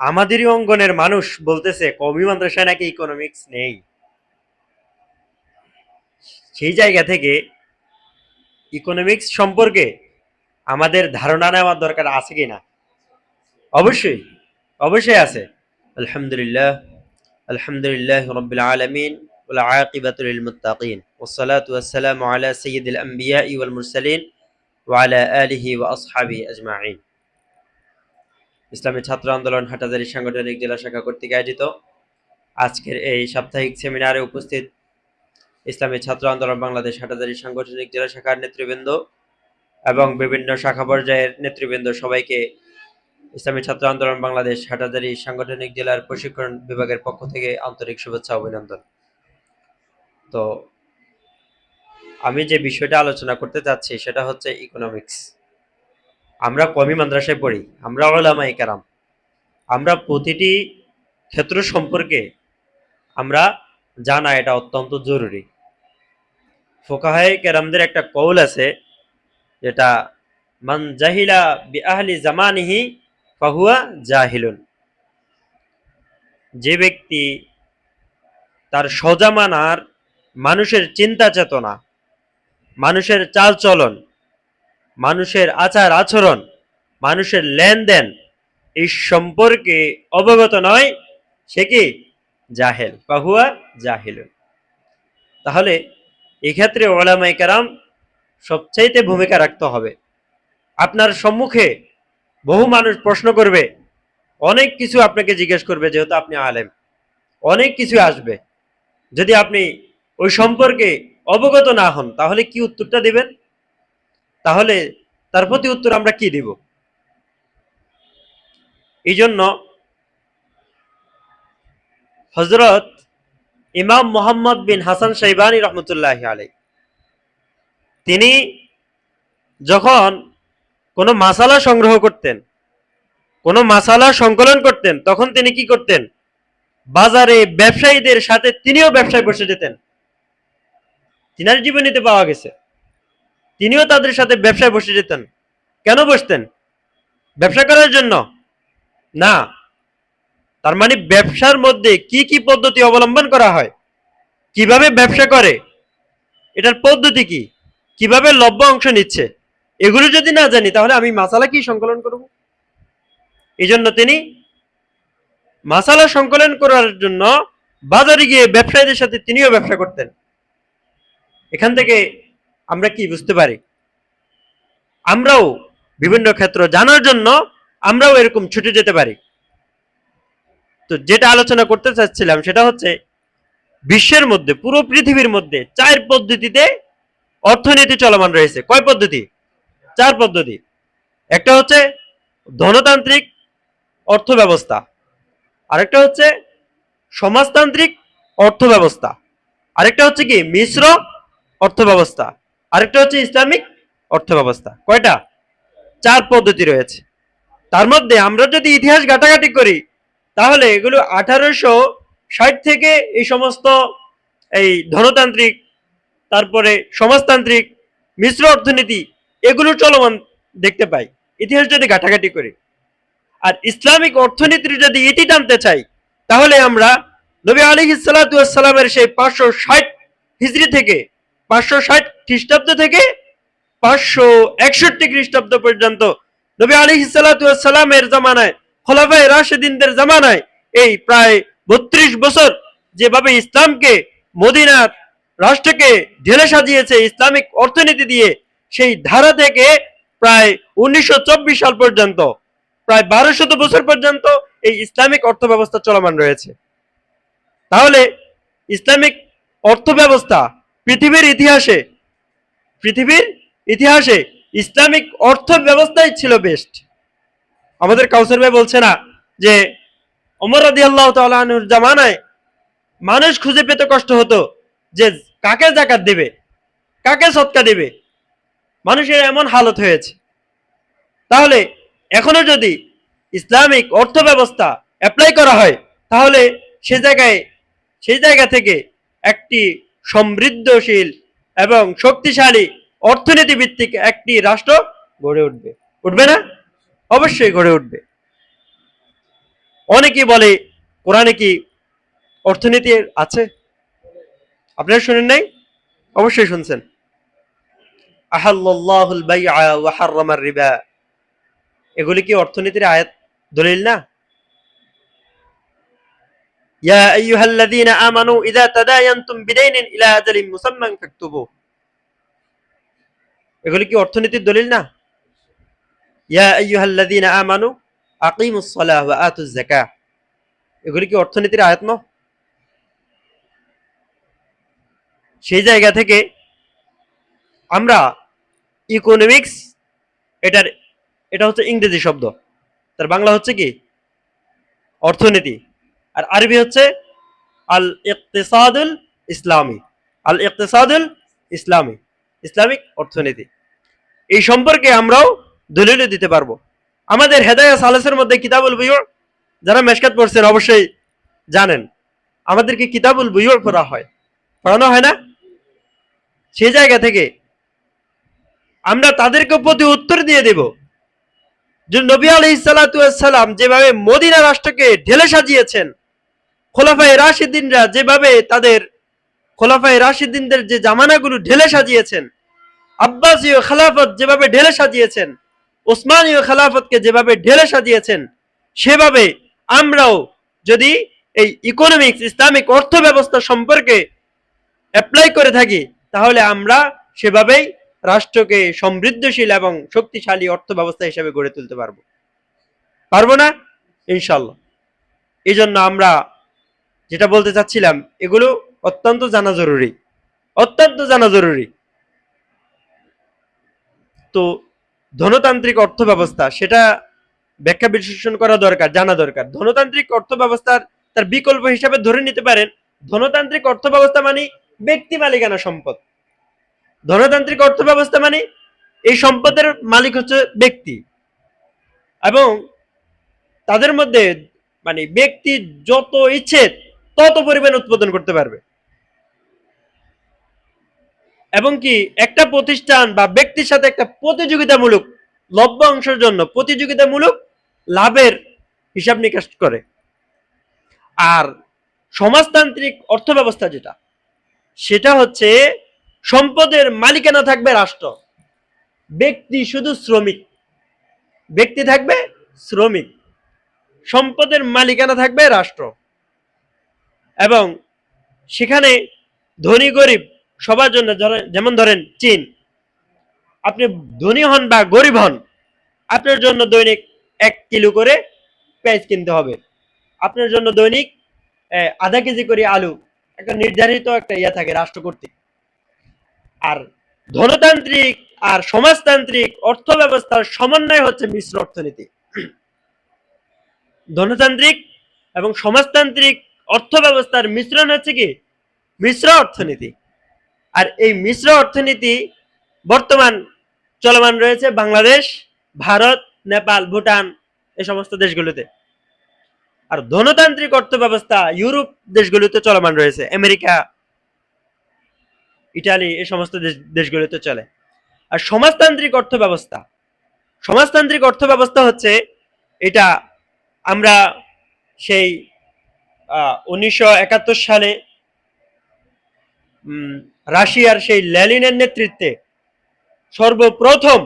আমাদেরই অঙ্গনের মানুষ বলতেছে কমি মাদ্রাসায় নাকি ইকোনমিক্স নেই সেই জায়গা থেকে ইকোনমিক্স সম্পর্কে আমাদের ধারণা নেওয়ার দরকার আছে কি না অবশ্যই অবশ্যই আছে আলহামদুলিল্লাহ আলহামদুলিল্লাহ রব্বিল আলামিন والعاقبة للمتقين والصلاة والسلام على سيد الأنبياء والمرسلين وعلى آله وأصحابه أجمعين ইসলামী ছাত্র আন্দোলন হাটাজারি সাংগঠনিক জেলা শাখা কর্তৃক আয়োজিত। আজকের এই সাপ্তাহিক সেমিনারে উপস্থিত ইসলামী ছাত্র আন্দোলন বাংলাদেশ হাটাজারি সাংগঠনিক জেলা শাখার নেতৃবৃন্দ এবং বিভিন্ন শাখা পর্যায়ের নেতৃবৃন্দ সবাইকে ইসলামী ছাত্র আন্দোলন বাংলাদেশ হাটাজারি সাংগঠনিক জেলার প্রশিক্ষণ বিভাগের পক্ষ থেকে আন্তরিক শুভেচ্ছা অভিনন্দন। তো আমি যে বিষয়টা আলোচনা করতে চাচ্ছি সেটা হচ্ছে ইকোনমিক্স আমরা কমি মাদ্রাসায় পড়ি, আমরা ওলামাই কারাম। আমরা প্রতিটি ক্ষেত্র সম্পর্কে আমরা জানা এটা অত্যন্ত জরুরি। ফোকাহাই কেরামদের একটা কৌল আছে, যেটা, মান জাহিলা বি আহলি জামানিহি ফাহুয়া জাহিলুন। যে ব্যক্তি তার সজামানার মানুষের চিন্তা চেতনা মানুষের চালচলন মানুষের আচার আচরণ, মানুষের লেনদেন এই সম্পর্কে অবগত নয়, সে কি? জাহেল পাহুয়া জাহিল তাহলে এক্ষেত্রে ওলামাই কারাম সবচাইতে ভূমিকা রাখতে হবে। আপনার সম্মুখে বহু মানুষ প্রশ্ন করবে, অনেক কিছু আপনাকে জিজ্ঞেস করবে যেহেতু আপনি আলেম। অনেক কিছু আসবে। যদি আপনি ওই সম্পর্কে অবগত না হন, তাহলে কি উত্তরটা দিবেন? তাহলে তার প্রতি উত্তর আমরা কি দিব? এই জন্য হজরত ইমাম মোহাম্মদ বিন হাসান সাইবানী রহমতুল্লাহ আলাই তিনি যখন কোনো মাসালা সংগ্রহ করতেন, কোনো মাসালা সংকলন করতেন, তখন তিনি কি করতেন? বাজারে ব্যবসায়ীদের সাথে তিনিও ব্যবসায় বসে যেতেন। তিনার জীবনীতে পাওয়া গেছে। তিনিও তাদের সাথে ব্যবসায় বসে যেতেন। কেন বসতেন? ব্যবসা করার জন্য? না। তার মানে ব্যবসার মধ্যে কি কি পদ্ধতি অবলম্বন করা হয়? কীভাবে ব্যবসা করে? এটার পদ্ধতি কি? কীভাবে লভ্য অংশ নিচ্ছে? এগুলো যদি না জানি, তাহলে আমি মাসালা কি সংকলন করব? এই জন্য তিনি মাসালা সংকলন করার জন্য বাজারে গিয়ে ব্যবসায়ীদের সাথে তিনিও ব্যবসা করতেন। এখান থেকে আমরা কি বুঝতে পারি? আমরাও বিভিন্ন ক্ষেত্র জানার জন্য আমরাও এরকম ছুটে যেতে পারি। তো যেটা আলোচনা করতে চাচ্ছিলাম সেটা হচ্ছে, বিশ্বের মধ্যে, পুরো পৃথিবীর মধ্যে চার পদ্ধতিতে অর্থনীতি চলমান রয়েছে। কয় পদ্ধতি? চার পদ্ধতি। একটা হচ্ছে ধনতান্ত্রিক অর্থ ব্যবস্থা আরেকটা হচ্ছে সমাজতান্ত্রিক অর্থ ব্যবস্থা আরেকটা হচ্ছে কি? মিশ্র অর্থ ব্যবস্থা আরেকটা হচ্ছে ইসলামিক অর্থ ব্যবস্থা কয়টা? চার পদ্ধতি রয়েছে। তার মধ্যে আমরা যদি ইতিহাস ঘাটাঘাটি করি, তাহলে এগুলো আঠারোশো ষাট থেকে এই সমস্ত এই ধনতান্ত্রিক, তারপরে সমাজতান্ত্রিক, মিশ্র অর্থনীতি, এগুলো চলমান দেখতে পাই। ইতিহাস যদি ঘাটাঘাটি করি। আর ইসলামিক অর্থনীতির যদি ইতি টানতে চাই, তাহলে আমরা নবী আলী সালামের সেই পাঁচশো ষাট হিজড়ি থেকে পাঁচশো ষাট খ্রিস্টাব্দ থেকে পাঁচশো একষট্টি খ্রিস্টাব্দ পর্যন্ত নবী আলী সালামের জামানায়, খোলাফায় রাশেদিনদের জামানায় এই প্রায় বত্রিশ বছর যেভাবে ইসলামকে, মদিনার রাষ্ট্রকে ঢেলে সাজিয়েছে ইসলামিক অর্থনীতি দিয়ে, সেই ধারা থেকে প্রায় উনিশশো চব্বিশ সাল পর্যন্ত, প্রায় বারোশত বছর পর্যন্ত এই ইসলামিক অর্থ ব্যবস্থা চলমান রয়েছে। তাহলে ইসলামিক অর্থ ব্যবস্থা পৃথিবীর ইতিহাসে পৃথিবীর ইতিহাসে ইসলামিক অর্থ ব্যবস্থাই ছিল বেস্ট আমাদের কাউসার ভাই বলছে না যে অমর রাদি আল্লাহ তালুর জামানায় মানুষ খুঁজে পেতে কষ্ট হতো যে কাকে জাকাত দেবে, কাকে সৎকা দেবে। মানুষের এমন হালত হয়েছে। তাহলে এখনও যদি ইসলামিক অর্থ ব্যবস্থা অ্যাপ্লাই করা হয়, তাহলে সে জায়গায়, সেই জায়গা থেকে একটি সমৃদ্ধশীল এবং শক্তিশালী অর্থনীতি ভিত্তিক একটি রাষ্ট্র গড়ে উঠবে। উঠবে না? অবশ্যই গড়ে উঠবে। অনেকে বলে, কোরআনে কি অর্থনীতি আছে? আপনারা শুনেন নাই? অবশ্যই শুনছেন। আহাল্লাহুল রিবা। এগুলি কি অর্থনীতির আয়াত, দলিল না? ইয়া আইয়ুহাল্লাযীনা আমানু ইযা তাদায়ানতুম বিদাইনিন ইলা আজালিন মুসাম্মান ফাকতুবু এগুলি কি অর্থনীতির দলিল না? ইয়া আইয়ুহাল্লাযীনা আমানু আকিমুস সালাহ ওয়া আতুজ যাকাহ এগুলি কি অর্থনীতির আয়াত না? সেই জায়গা থেকে আমরা ইকোনমিক্স এটার, এটা হচ্ছে ইংরেজি শব্দ। তার বাংলা হচ্ছে কি? অর্থনীতি। আর আরবি হচ্ছে আল ইকতিসাদুল ইসলামী। আল ইকতিসাদুল ইসলামী। ইসলামিক অর্থনীতি। এই সম্পর্কে আমরাও দলিল দিতে পারব। আমাদের হেদায়া সালাসের মধ্যে কিতাবুল বুয়ুর যারা মেশকাত পড়ছেন অবশ্যই জানেন। আমাদেরকে কিতাবুল বুয়ুর পড়া হয়। পড়ানো হয় না? সেই জায়গা থেকে আমরা তাদেরকে প্রতি উত্তর দিয়ে দেব যে নবী সালাম যেভাবে মদিনা রাষ্ট্রকে ঢেলে সাজিয়েছেন খোলাফাই রাশিদ্দিনরা যেভাবে তাদের খোলাফাই রাশিদ্দিনদের যে জামানাগুলো ঢেলে সাজিয়েছেন, আব্বাসীয় খেলাফত যেভাবে ঢেলে সাজিয়েছেন, ওসমানীয় খেলাফতকে যেভাবে ঢেলে সাজিয়েছেন, সেভাবে আমরাও যদি এই ইকোনমিক্স ইসলামিক অর্থ ব্যবস্থা সম্পর্কে অ্যাপ্লাই করে থাকি, তাহলে আমরা সেভাবেই রাষ্ট্রকে সমৃদ্ধশীল এবং শক্তিশালী অর্থ ব্যবস্থা হিসেবে গড়ে তুলতে পারব। পারব না? ইনশাল্লাহ এই জন্য আমরা যেটা বলতে চাচ্ছিলাম, এগুলো অত্যন্ত জানা জরুরি। অত্যন্ত জানা জরুরি। তো ধনতান্ত্রিক অর্থ ব্যবস্থা সেটা ব্যাখ্যা বিশ্লেষণ করা দরকার, জানা দরকার। ধনতান্ত্রিক অর্থ ব্যবস্থার তার বিকল্প হিসাবে ধরে নিতে পারেন, ধনতান্ত্রিক অর্থ ব্যবস্থা মানে ব্যক্তি মালিকানা সম্পদ। ধনতান্ত্রিক অর্থ ব্যবস্থা মানে এই সম্পদের মালিক হচ্ছে ব্যক্তি। এবং তাদের মধ্যে মানে ব্যক্তি যত ইচ্ছে তত পরিমাণ উৎপাদন করতে পারবে। এবং কি একটা প্রতিষ্ঠান বা ব্যক্তির সাথে একটা প্রতিযোগিতামূলক লভ্যাংশের জন্য প্রতিযোগিতামূলক লাভের হিসাব নিকাশ করে। আর সমাজতান্ত্রিক অর্থ ব্যবস্থা যেটা, সেটা হচ্ছে সম্পদের মালিকানা থাকবে রাষ্ট্র। ব্যক্তি শুধু শ্রমিক, ব্যক্তি থাকবে শ্রমিক। সম্পদের মালিকানা থাকবে রাষ্ট্র। এবং সেখানে ধনী গরিব সবার জন্য যেমন ধরেন চীন। আপনি ধনী হন বা গরিব হন, আপনার জন্য দৈনিক এক কিলো করে পেঁয়াজ কিনতে হবে। আপনার জন্য দৈনিক আধা কেজি করে আলু, একটা নির্ধারিত একটা ইয়া থাকে রাষ্ট্র কর্তৃক। আর ধনতান্ত্রিক আর সমাজতান্ত্রিক অর্থ ব্যবস্থার সমন্বয় হচ্ছে মিশ্র অর্থনীতি। ধনতান্ত্রিক এবং সমাজতান্ত্রিক অর্থ ব্যবস্থার মিশ্রণ হচ্ছে কি? মিশ্র অর্থনীতি। আর এই মিশ্র অর্থনীতি বর্তমান চলমান রয়েছে বাংলাদেশ, ভারত, নেপাল, ভুটান এই সমস্ত দেশগুলোতে। আর ধনতান্ত্রিক অর্থ ব্যবস্থা ইউরোপ দেশগুলোতে চলমান রয়েছে, আমেরিকা, ইটালি এই সমস্ত দেশ- দেশগুলোতে চলে। আর সমাজতান্ত্রিক অর্থ ব্যবস্থা সমাজতান্ত্রিক অর্থ ব্যবস্থা হচ্ছে এটা আমরা সেই উনিশশো একাত্তর সালে রাশিয়ার সেই ল্যালিনের নেতৃত্বে সর্বপ্রথম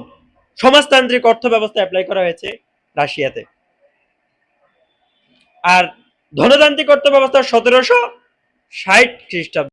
সমাজতান্ত্রিক অর্থ ব্যবস্থা অ্যাপ্লাই করা হয়েছে রাশিয়াতে। আর ধনতান্ত্রিক অর্থ ব্যবস্থা সতেরোশো ষাট খ্রিস্টাব্দ।